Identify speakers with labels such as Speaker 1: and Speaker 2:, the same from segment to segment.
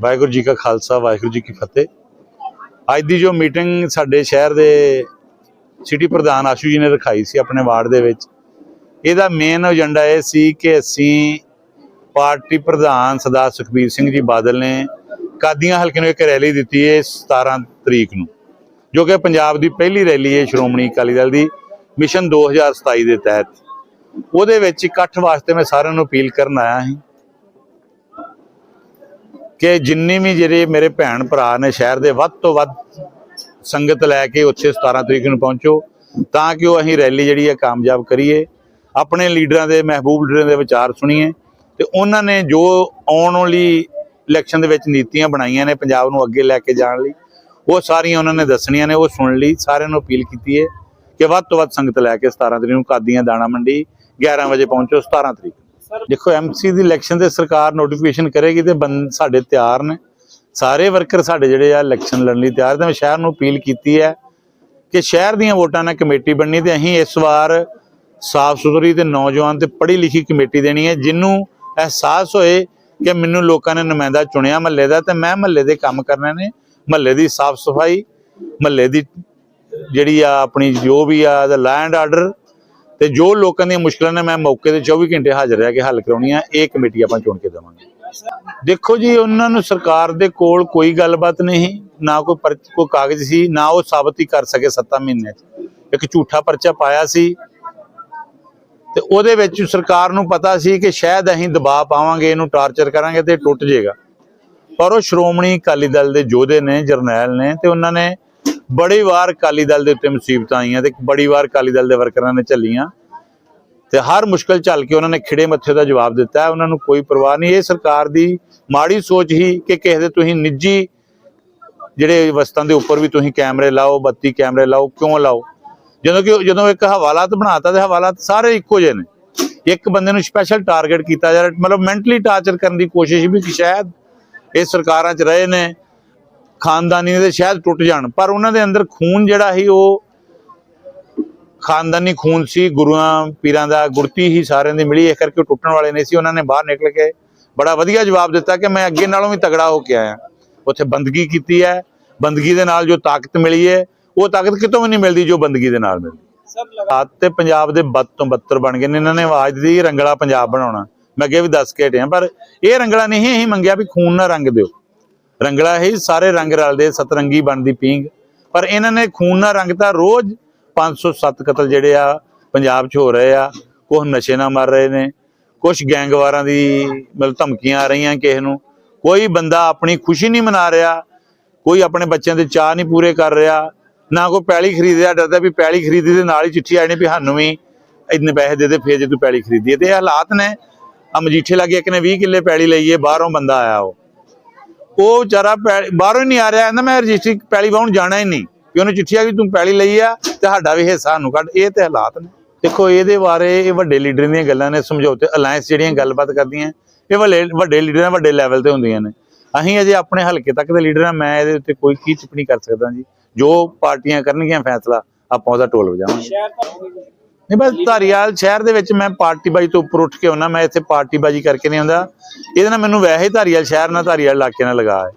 Speaker 1: ਵਾਹਿਗੁਰੂ ਜੀ ਕਾ ਖਾਲਸਾ, ਵਾਹਿਗੁਰੂ ਜੀ ਕੀ ਫਤਿਹ। ਅੱਜ ਦੀ ਜੋ ਮੀਟਿੰਗ ਸਾਡੇ ਸ਼ਹਿਰ ਦੇ ਸਿਟੀ ਪ੍ਰਧਾਨ ਆਸ਼ੂ ਜੀ ਨੇ ਰਖਾਈ ਸੀ ਆਪਣੇ ਵਾਰਡ ਦੇ ਵਿੱਚ, ਇਹਦਾ ਮੇਨ ਏਜੰਡਾ ਇਹ ਸੀ ਕਿ ਅਸੀਂ ਪਾਰਟੀ ਪ੍ਰਧਾਨ ਸਰਦਾਰ ਸੁਖਬੀਰ ਸਿੰਘ ਜੀ ਬਾਦਲ ਨੇ ਕਾਦੀਆਂ ਹਲਕੇ ਨੂੰ ਇੱਕ ਰੈਲੀ ਦਿੱਤੀ ਹੈ 17 ਤਰੀਕ ਨੂੰ, ਜੋ ਕਿ ਪੰਜਾਬ ਦੀ ਪਹਿਲੀ ਰੈਲੀ ਹੈ ਸ਼੍ਰੋਮਣੀ ਅਕਾਲੀ ਦਲ ਦੀ ਮਿਸ਼ਨ 2027 ਦੇ ਤਹਿਤ। ਉਹਦੇ ਵਿੱਚ ਇਕੱਠ ਵਾਸਤੇ ਮੈਂ ਸਾਰਿਆਂ ਨੂੰ ਅਪੀਲ ਕਰਨ ਆਇਆ ਸੀ ਕਿ ਜਿੰਨੀ ਵੀ ਜਿਹੜੇ ਮੇਰੇ ਭੈਣ ਭਰਾ ਨੇ ਸ਼ਹਿਰ ਦੇ, ਵੱਧ ਤੋਂ ਵੱਧ ਸੰਗਤ ਲੈ ਕੇ ਉੱਥੇ 17 ਤਰੀਕ ਨੂੰ ਪਹੁੰਚੋ, ਤਾਂ ਕਿ ਉਹ ਅਸੀਂ ਰੈਲੀ ਜਿਹੜੀ ਹੈ ਕਾਮਯਾਬ ਕਰੀਏ ਆਪਣੇ ਲੀਡਰਾਂ ਦੇ, ਮਹਿਬੂਬ ਲੀਡਰਾਂ ਦੇ ਵਿਚਾਰ ਸੁਣੀਏ ਤੇ ਉਹਨਾਂ ਨੇ ਜੋ ਆਉਣ ਵਾਲੀ ਇਲੈਕਸ਼ਨ ਦੇ ਵਿੱਚ ਨੀਤੀਆਂ ਬਣਾਈਆਂ ਨੇ ਪੰਜਾਬ ਨੂੰ ਅੱਗੇ ਲੈ ਕੇ ਜਾਣ ਲਈ, ਉਹ ਸਾਰੀਆਂ ਉਹਨਾਂ ਨੇ ਦੱਸਣੀਆਂ ਨੇ, ਉਹ ਸੁਣ ਲਈ, ਸਾਰਿਆਂ ਨੂੰ ਅਪੀਲ ਕੀਤੀ ਹੈ ਕਿ ਵੱਧ ਤੋਂ ਵੱਧ ਸੰਗਤ ਲੈ ਕੇ 17 ਤਰੀਕ ਨੂੰ ਕਾਦੀਆਂ ਦਾਣਾ ਮੰਡੀ 11 ਵਜੇ ਪਹੁੰਚੋ 17 ਤਰੀਕ ਨੂੰ। ਦੇਖੋ ਐਮਸੀ ਦੀ ਇਲੈਕਸ਼ਨ ਤੇ ਸਰਕਾਰ ਨੋਟੀਫਿਕੇਸ਼ਨ ਕਰੇਗੀ ਤੇ ਬੰ- ਸਾਡੇ ਤਿਆਰ ਨੇ। ਸਾਰੇ ਵਰਕਰ ਸਾਡੇ ਜਿਹੜੇ ਆ ਇਲੈਕਸ਼ਨ ਲੜਨ ਲਈ ਤਿਆਰ ਤੇ ਮੈਂ ਸ਼ਹਿਰ ਨੂੰ ਅਪੀਲ ਕੀਤੀ ਹੈ ਕਿ ਸ਼ਹਿਰ ਦੀਆਂ ਵੋਟਾਂ ਨਾਲ ਕਮੇਟੀ ਬਣਨੀ ਤੇ ਅਸੀਂ ਇਸ ਵਾਰ ਸਾਫ਼ ਸੁਥਰੀ ਤੇ ਨੌਜਵਾਨ ਤੇ ਪੜ੍ਹੀ ਲਿਖੀ ਕਮੇਟੀ ਦੇਣੀ ਹੈ ਜਿਹਨੂੰ ਅਹਿਸਾਸ ਹੋਏ ਕਿ ਮੈਨੂੰ ਲੋਕਾਂ ਨੇ ਨੁਮਾਇੰਦਾ ਚੁਣਿਆ ਮਹੱਲੇ ਦਾ ਤੇ ਮੈਂ ਮਹੱਲੇ ਦੇ ਕੰਮ ਕਰਨੇ ਨੇ। ਮਹੱਲੇ ਦੀ ਸਾਫ਼ ਸਫ਼ਾਈ, ਮਹੱਲੇ ਦੀ ਜਿਹੜੀ ਆ ਆਪਣੀ ਜੋ ਵੀ ਆ ਦਾ ਲੈਂਡ ਆਰਡਰ ਤੇ ਜੋ ਲੋਕਾਂ ਦੀਆਂ ਮੁਸ਼ਕਲਾਂ ਨੇ, ਮੈਂ ਮੌਕੇ ਤੇ 24 ਘੰਟੇ ਹਾਜ਼ਰ ਰਹਿ ਕੇ ਹੱਲ ਕਰਾਉਣੀਆਂ, ਇਹ ਕਮੇਟੀ ਆਪਾਂ ਚੁਣ ਕੇ ਦੇਵਾਂਗੇ। ਦੇਖੋ ਜੀ, ਉਹਨਾਂ ਨੂੰ ਸਰਕਾਰ ਦੇ ਕੋਲ ਕੋਈ ਗੱਲਬਾਤ ਨਹੀਂ, ਨਾ ਕੋਈ ਕੋਈ ਕਾਗਜ਼ ਸੀ, ਨਾ ਉਹ ਸਾਬਤ ਹੀ ਕਰ ਸਕੇ 7 ਮਹੀਨੇ ਇੱਕ ਝੂਠਾ ਪਰਚਾ ਪਾਇਆ ਸੀ, ਤੇ ਉਹਦੇ ਵਿੱਚ ਸਰਕਾਰ ਨੂੰ ਪਤਾ ਸੀ ਕਿ ਸ਼ਾਇਦ ਅਸੀਂ ਦਬਾਅ ਪਾਵਾਂਗੇ, ਇਹਨੂੰ ਟਾਰਚਰ ਕਰਾਂਗੇ ਤੇ ਟੁੱਟ ਜਾਏਗਾ ਪਰ ਉਹ ਸ਼੍ਰੋਮਣੀ ਅਕਾਲੀ ਦਲ ਦੇ ਯੋਧੇ ਨੇ, ਜਰਨੈਲ ਨੇ, ਤੇ ਉਹਨਾਂ ਨੇ ਬੜੀ ਵਾਰ ਅਕਾਲੀ ਦਲ ਦੇ ਉੱਤੇ ਮੁਸੀਬਤਾਂ ਆਈਆਂ ਤੇ ਬੜੀ ਵਾਰ ਅਕਾਲੀ ਦਲ ਦੇ ਵਰਕਰਾਂ ਨੇ ਝੱਲੀਆਂ ਤੇ ਹਰ ਮੁਸ਼ਕਲ ਝੱਲ ਕੇ ਉਹਨਾਂ ਨੇ ਖਿੜੇ ਮੱਥੇ ਦਾ ਜਵਾਬ ਦਿੱਤਾ, ਉਹਨਾਂ ਨੂੰ ਕੋਈ ਪਰਵਾਹ ਨਹੀਂ। ਇਹ ਸਰਕਾਰ ਦੀ ਮਾੜੀ ਸੋਚ ਹੀ ਕਿ ਕਿਸੇ ਦੇ ਤੁਸੀਂ ਨਿੱਜੀ ਜਿਹੜੇ ਵਸਤਾਂ ਦੇ ਉੱਪਰ ਵੀ ਤੁਸੀਂ ਕੈਮਰੇ ਲਾਓ, ਬੱਤੀ ਕੈਮਰੇ ਲਾਓ, ਕਿਉਂ ਲਾਓ? ਜਦੋਂ ਕਿ ਜਦੋਂ ਇੱਕ ਹਵਾਲਾਤ ਬਣਾਤਾ ਤੇ ਹਵਾਲਾਤ ਸਾਰੇ ਇੱਕੋ ਜਿਹੇ ਨੇ। ਇੱਕ ਬੰਦੇ ਨੂੰ ਸਪੈਸ਼ਲ ਟਾਰਗੇਟ ਕੀਤਾ ਜਾ ਰਿਹਾ, ਮਤਲਬ ਮੈਂਟਲੀ ਟਾਰਚਰ ਕਰਨ ਦੀ ਕੋਸ਼ਿਸ਼ ਵੀ ਕਿ ਸ਼ਾਇਦ ਇਹ ਸਰਕਾਰਾਂ 'ਚ ਰਹੇ ਨੇ। ਖਾਨਦਾਨੀ ਦੇ ਸ਼ਾਇਦ ਟੁੱਟ ਜਾਣ ਪਰ ਉਹਨਾਂ ਦੇ ਅੰਦਰ ਖੂਨ ਜਿਹੜਾ ਸੀ ਉਹ ਖਾਨਦਾਨੀ ਖੂਨ ਸੀ ਗੁਰੂਆਂ ਪੀਰਾਂ ਦਾ ਗੁਰਤੀ ਹੀ ਸਾਰਿਆਂ ਦੀ ਮਿਲੀ ਇਸ ਕਰਕੇ ਉਹ ਟੁੱਟਣ ਵਾਲੇ ਨਹੀਂ ਸੀ ਉਹਨਾਂ ਨੇ ਬਾਹਰ ਨਿਕਲ ਕੇ ਬੜਾ ਵਧੀਆ ਜਵਾਬ ਦਿੱਤਾ ਕਿ ਮੈਂ ਅੱਗੇ ਨਾਲੋਂ ਵੀ ਤਗੜਾ ਹੋ ਕੇ ਆਇਆ। ਉੱਥੇ ਬੰਦਗੀ ਕੀਤੀ ਹੈ ਬੰਦਗੀ ਦੇ ਨਾਲ ਜੋ ਤਾਕਤ ਮਿਲੀ ਹੈ ਉਹ ਤਾਕਤ ਕਿਤੋਂ ਵੀ ਨਹੀਂ ਮਿਲਦੀ ਜੋ ਬੰਦਗੀ ਦੇ ਨਾਲ ਮਿਲਦੀ। ਹਾਲਾਤ ਤੇ ਪੰਜਾਬ ਦੇ ਬਦ ਤੋਂ ਬੱਤਰ ਬਣ ਗਏ ਨੇ ਇਹਨਾਂ ਨੇ ਆਵਾਜ਼ ਦਿੱਤੀ ਰੰਗਲਾ ਪੰਜਾਬ ਬਣਾਉਣਾ। ਮੈਂ ਅੱਗੇ ਵੀ ਦੱਸ ਕੇ ਹਟਿਆ ਪਰ ਇਹ ਰੰਗਲਾ ਨਹੀਂ ਅਸੀਂ ਮੰਗਿਆ ਵੀ ਖੂਨ ਨਾ ਰੰਗ ਦਿਓ। ਰੰਗਲਾ ਹੀ ਸਾਰੇ ਰੰਗ ਰਲਦੇ ਸਤਰੰਗੀ ਬਣਦੀ ਪੀਂਗ ਪਰ ਇਹਨਾਂ ਨੇ ਖੂਨ ਨਾਲ ਰੰਗਤਾ, ਰੋਜ਼ 507 ਕਤਲ ਜਿਹੜੇ ਆ, ਪੰਜਾਬ 'ਚ ਹੋ ਰਹੇ ਆ। ਕੁਝ ਨਸ਼ੇ ਨਾਲ ਮਰ ਰਹੇ ਨੇ ਕੁਝ ਗੈਂਗਵਾਰਾਂ ਦੀ ਮਤਲਬ ਧਮਕੀਆਂ ਆ ਰਹੀਆਂ ਕਿਸੇ ਨੂੰ। ਕੋਈ ਬੰਦਾ ਆਪਣੀ ਖੁਸ਼ੀ ਨਹੀਂ ਮਨਾ ਰਿਹਾ, ਕੋਈ ਆਪਣੇ ਬੱਚਿਆਂ ਦੇ ਚਾਹ ਨਹੀਂ ਪੂਰੇ ਕਰ ਰਿਹਾ। ਨਾ ਕੋਈ ਪੈਲੀ ਖਰੀਦਿਆ, ਡਰਦਾ ਵੀ ਪੈਲੀ ਖਰੀਦੀ ਦੇ ਨਾਲ ਹੀ ਚਿੱਠੀ ਆਣੀ ਵੀ ਸਾਨੂੰ ਵੀ ਇੰਨੇ ਪੈਸੇ ਦੇ ਦੇ, ਫੇਰ ਜੇ ਤੂੰ ਪੈਲੀ ਖਰੀਦੀ। ਤੇ ਇਹ ਹਾਲਾਤ ਨੇ ਆ ਮਜੀਠੇ ਲਾਗੇ ਇੱਕ ਨੇ 20 ਕਿੱਲੇ ਪੈਲੀ ਲਈਏ ਬਾਹਰੋਂ ਬੰਦਾ ਆਇਆ ਉਹ। ਉਹ ਵਿਚਾਰਾ ਬਾਹਰੋਂ ਹੀ ਨਹੀਂ ਆ ਰਿਹਾ, ਕਹਿੰਦਾ ਮੈਂ ਰਜਿਸਟਰੀ ਪੈਲੀ ਵਾਉਣ ਜਾਣਾ ਹੀ ਨਹੀਂ। ਵੀ ਉਹਨੂੰ ਚਿੱਠੀ ਆ ਵੀ ਤੂੰ ਪੈਲੀ ਲਈ ਆ ਤੇ ਸਾਡਾ ਵੀ ਹਿੱਸਾ ਸਾਨੂੰ ਕੱਢ। ਇਹ ਤੇ ਹਾਲਾਤ ਨੇ। ਦੇਖੋ, ਇਹਦੇ ਬਾਰੇ ਇਹ ਵੱਡੇ ਲੀਡਰਾਂ ਦੀਆਂ ਗੱਲਾਂ ਨੇ, ਸਮਝੌਤੇ ਅਲਾਈਅੰਸ ਜਿਹੜੀਆਂ ਗੱਲਬਾਤ ਕਰਦੀਆਂ, ਇਹ ਵੱਡੇ ਵੱਡੇ ਲੀਡਰਾਂ ਵੱਡੇ ਲੈਵਲ ਤੇ ਹੁੰਦੀਆਂ ਨੇ। ਅਸੀਂ ਅਜੇ ਆਪਣੇ ਹਲਕੇ ਤੱਕ ਦੇ ਲੀਡਰ ਆ, ਮੈਂ ਇਹਦੇ ਉੱਤੇ ਕੋਈ ਕੀ ਟਿੱਪਣੀ ਕਰ ਸਕਦਾ ਜੀ? ਜੋ ਪਾਰਟੀਆਂ ਕਰਨਗੀਆਂ ਫੈਸਲਾ, ਆਪਾਂ ਉਹਦਾ ਟੋਲ ਵਜਾਵਾਂਗੇ। ਨਹੀਂ, ਬਸ ਧਾਰੀਵਾਲ ਸ਼ਹਿਰ ਦੇ ਵਿੱਚ ਮੈਂ ਪਾਰਟੀ ਤੋਂ ਉੱਪਰ ਉੱਠ ਕੇ ਆਉਣਾ ਮੈਂ ਇੱਥੇ ਪਾਰਟੀ ਕਰਕੇ ਨਹੀਂ ਆਉਂਦਾ। ਇਹਦੇ ਨਾਲ ਮੈਨੂੰ ਵੈਸੇ ਧਾਰੀਵਾਲ ਸ਼ਹਿਰ ਨਾਲ ਧਾਰੀਵਾਲ ਇਲਾਕੇ ਨਾਲ ਲਗਾ ਹੈ।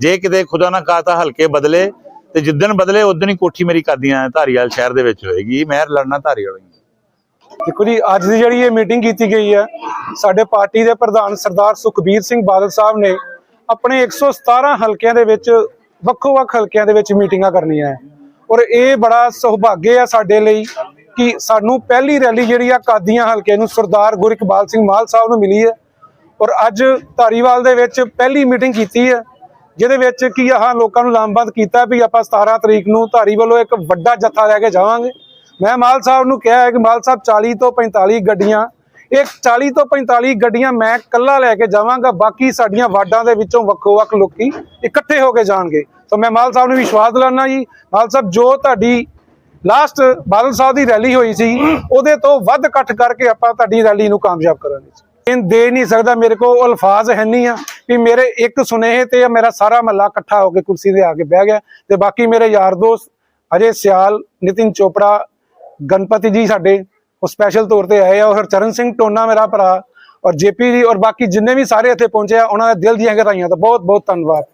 Speaker 1: ਜੇ ਕਿਤੇ ਖੁਦਾ ਨਾ ਖਾਤਾ ਹਲਕੇ ਬਦਲੇ ਤੇ ਜਿੱਦਣ ਬਦਲੇ ਉਦੋਂ ਹੀ ਕੋਠੀ ਮੇਰੀ ਕਾਦੀਆਂ ਧਾਰੀਵਾਲ ਸ਼ਹਿਰ ਦੇ ਵਿੱਚ ਹੋਏਗੀ। ਮੈਂ ਲੜਨਾ ਧਾਰੀਵਾਲ
Speaker 2: ਦੇਖੋ ਜੀ, ਅੱਜ ਦੀ ਜਿਹੜੀ ਇਹ ਮੀਟਿੰਗ ਕੀਤੀ ਗਈ ਹੈ, ਸਾਡੇ ਪਾਰਟੀ ਦੇ ਪ੍ਰਧਾਨ ਸਰਦਾਰ ਸੁਖਬੀਰ ਸਿੰਘ ਬਾਦਲ ਸਾਹਿਬ ਨੇ ਆਪਣੇ 117 ਹਲਕਿਆਂ ਦੇ ਵਿੱਚ ਵੱਖੋ-ਵੱਖ ਹਲਕਿਆਂ ਦੇ ਵਿੱਚ ਮੀਟਿੰਗਾਂ ਕਰਨੀਆਂ ਹੈ ਔਰ ਇਹ ਬੜਾ ਸੁਭਾਗੇ ਆ ਸਾਡੇ ਲਈ। ਕਿ ਸਾਨੂੰ ਪਹਿਲੀ ਰੈਲੀ ਜਿਹੜੀ ਆ ਕਾਦੀਆਂ ਹਲਕੇ ਨੂੰ ਸਰਦਾਰ ਗੁਰਿਕਬਾਲ ਸਿੰਘ ਮਾਲ ਸਾਹਿਬ ਨੂੰ ਮਿਲੀ ਹੈ। ਔਰ ਅੱਜ ਧਾਰੀਵਾਲ ਦੇ ਵਿੱਚ ਪਹਿਲੀ ਮੀਟਿੰਗ ਕੀਤੀ ਹੈ, ਜਿਹਦੇ ਵਿੱਚ ਕੀ ਆਹ ਲੋਕਾਂ ਨੂੰ ਲਾਮਬੰਦ ਕੀਤਾ ਵੀ ਆਪਾਂ 17 ਤਰੀਕ ਨੂੰ ਧਾਰੀ ਵੱਲੋਂ ਇੱਕ ਵੱਡਾ ਜੱਥਾ ਲੈ ਕੇ ਜਾਵਾਂਗੇ। ਮੈਂ ਮਾਲ ਸਾਹਿਬ ਨੂੰ ਕਿਹਾ ਹੈ ਕਿ ਮਾਲ ਸਾਹਿਬ 40 ਤੋਂ 45 ਗੱਡੀਆਂ, ਇਹ 40 ਤੋਂ 45 ਗੱਡੀਆਂ ਮੈਂ ਇਕੱਲਾ ਲੈ ਕੇ ਜਾਵਾਂਗਾ, ਬਾਕੀ ਸਾਡੀਆਂ ਵਾਰਡਾਂ ਦੇ ਵਿੱਚੋਂ ਵੱਖੋ-ਵੱਖ ਲੋਕੀ ਇਕੱਠੇ ਹੋ ਕੇ ਜਾਣਗੇ। ਸੋ ਮੈਂ ਮਾਲ ਸਾਹਿਬ ਨੂੰ ਵਿਸ਼ਵਾਸ ਦਿਲਾਨਾ ਜੀ। ਮਾਲ ਸਾਹਿਬ, ਜੋ ਤੁਹਾਡੀ ਲਾਸਟ ਬਾਦਲ ਸਾਹਿਬ ਦੀ ਰੈਲੀ ਹੋਈ ਸੀ, ਉਹਦੇ ਤੋਂ ਵੱਧ ਇਕੱਠ ਕਰਕੇ ਆਪਾਂ ਤੁਹਾਡੀ ਰੈਲੀ ਨੂੰ ਕਾਮਯਾਬ ਕਰਾਂਗੇ ਇਹ ਦੇ ਨਹੀਂ ਸਕਦਾ, ਮੇਰੇ ਕੋਲ ਅਲਫਾਜ਼ ਹੈ ਨਹੀਂ ਆ ਵੀ ਮੇਰੇ ਇੱਕ ਸੁਨੇਹੇ ਤੇ ਮੇਰਾ ਸਾਰਾ ਮਹੱਲਾ ਇਕੱਠਾ ਹੋ ਕੇ ਕੁਰਸੀ ਤੇ ਆ ਕੇ ਬਹਿ ਗਿਆ। ਤੇ ਬਾਕੀ ਮੇਰੇ ਯਾਰ ਦੋਸਤ ਅਜੇ ਸਿਆਲ, ਨਿਤਿਨ ਚੋਪੜਾ, ਗਣਪਤੀ ਜੀ ਸਾਡੇ, ਉਹ ਸਪੈਸ਼ਲ ਤੌਰ ਤੇ ਆਏ ਆ, ਔਰ ਹਰਚਰਨ ਸਿੰਘ ਟੋਨਾ ਮੇਰਾ ਭਰਾ, ਔਰ ਜੇਪੀ ਜੀ, ਔਰ ਬਾਕੀ ਜਿੰਨੇ ਵੀ ਸਾਰੇ ਇੱਥੇ ਪਹੁੰਚੇ ਆ, ਉਹਨਾਂ ਦਾ ਦਿਲ ਦੀਆਂ ਗਹਿਰਾਈਆਂ ਤੋਂ ਬਹੁਤ ਬਹੁਤ ਧੰਨਵਾਦ।